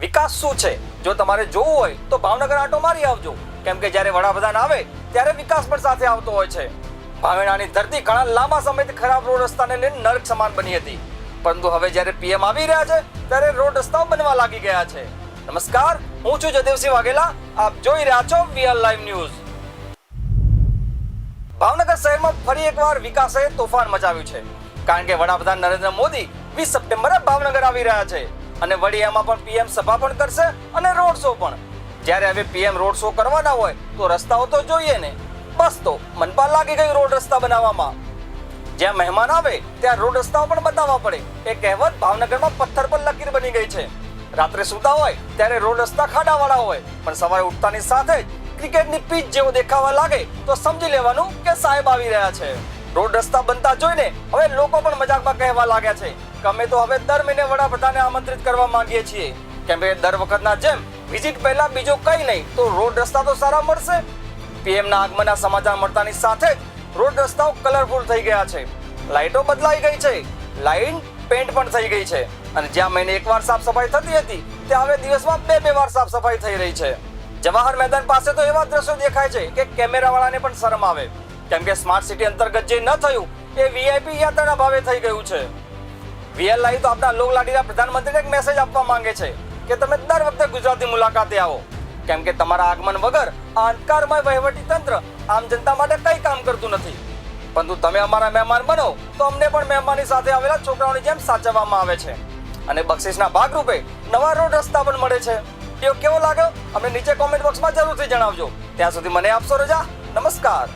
વિકાસ શું છે? જો તમારે જોવું હોય તો ભાવનગર આટો મારી આવજો. કેમ કે જ્યારે વડાપ્રધાન આવે, ત્યારે વિકાસ પણ સાથે આવતો હોય છે. ભાવેણાની ધરતી ઘણા લાંબા સમયથી ખરાબ રોડ રસ્તાને લઈને નર્ક સમાન બની હતી. પરંતુ હવે જ્યારે પીએમ આવી રહ્યા છે, ત્યારે રોડ રસ્તાઓ બનવા લાગી ગયા છે. નમસ્કાર, હું છું જદેવસિંહ વાઘેલા. આપ જોઈ રહ્યા છો વીઆર લાઈવ ન્યૂઝ. ભાવનગર શહેરમાં ફરી એકવાર વિકાસે તોફાન મચાવ્યું છે. કારણ કે વડાપ્રધાન નરેન્દ્ર મોદી વીસ સપ્ટેમ્બરે ભાવનગર આવી રહ્યા છે. અને વળી એમાં પણ પીએમ સભા પણ કરશે અને રોડ શો પણ. જ્યારે હવે પીએમ રોડ શો કરવાના હોય, તો રસ્તાઓ તો જોઈએ ને. બસ તો મનપા લાગી ગયું રોડ રસ્તા બનાવવામાં. જ્યાં મહેમાન આવે, ત્યાં રોડ રસ્તાઓ પણ બતાવવા પડે. એ કહેવત ભાવનગરમાં પથ્થર પર લકીર બની ગઈ છે. રાત્રે સૂતા હોય, ત્યારે રોડ રસ્તા ખાડાવાળા હોય. પણ સવારે ઉઠતાની સાથે જ ક્રિકેટની પીચ જેવો દેખાવા લાગે, તો સમજી લેવાનું કે સાહેબ આવી રહ્યા છે. રોડ રસ્તા બનતા જોઈને હવે લોકો પણ મજાકમાં કહેવા લાગ્યા છે. કે અમે તો હવે દર મહિને વડાપ્રધાને આમંત્રિત કરવા માંગીએ છીએ. કેમ કે દર વખતના જેમ વિઝિટ પહેલા બીજો કંઈ નહીં, તો રોડ રસ્તા તો સારા મળશે. પીએમ ના આગમનના સમાચાર મળતાની સાથે જ રોડ રસ્તાઓ કલરફુલ થઈ ગયા છે. લાઇટો બદલાઈ ગઈ છે. લાઇન પેન્ટ પણ થઈ ગઈ છે. અને જ્યાં મહિને એકવાર સાફ સફાઈ થતી હતી, ત્યાં હવે દિવસમાં બે બે વાર સાફ સફાઈ થઈ રહી છે. જવાહર મેદાન પાસે તો એવા દ્રશ્યો દેખાય છે કે કેમેરાવાળાને પણ શરમ આવે. કેમ કે સ્માર્ટ સિટી અંતર્ગત જે ન થયું, એ વીઆઈપી યાત્રાના ભાવે થઈ ગયું છે. વીએલ લાઈવ તો આપણા લોકલાડીના પ્રધાનમંત્રીને એક મેસેજ આપવા માંગે છે કે તમે દર વખતે ગુજરાતની મુલાકાતે આવો. કેમ કે તમારા આગમન વગર આ અંધકારમય વહીવટી તંત્ર આમ જનતા માટે કઈ કામ કરતું નથી. પરંતુ તમે અમારા મહેમાન બનો તો અમને પણ મહેમાનની સાથે આવેલા છોકરાઓની જેમ સાચવવામાં આવે છે. અને બક્ષિસના ભાગરૂપે નવા રોડ રસ્તા પણ મળે છે. તેઓ કેવો લાગ્યો? અમને નીચે કોમેન્ટ બોક્સમાં જરૂરથી જણાવજો. ત્યાં સુધી મને આપશો રજા. નમસ્કાર.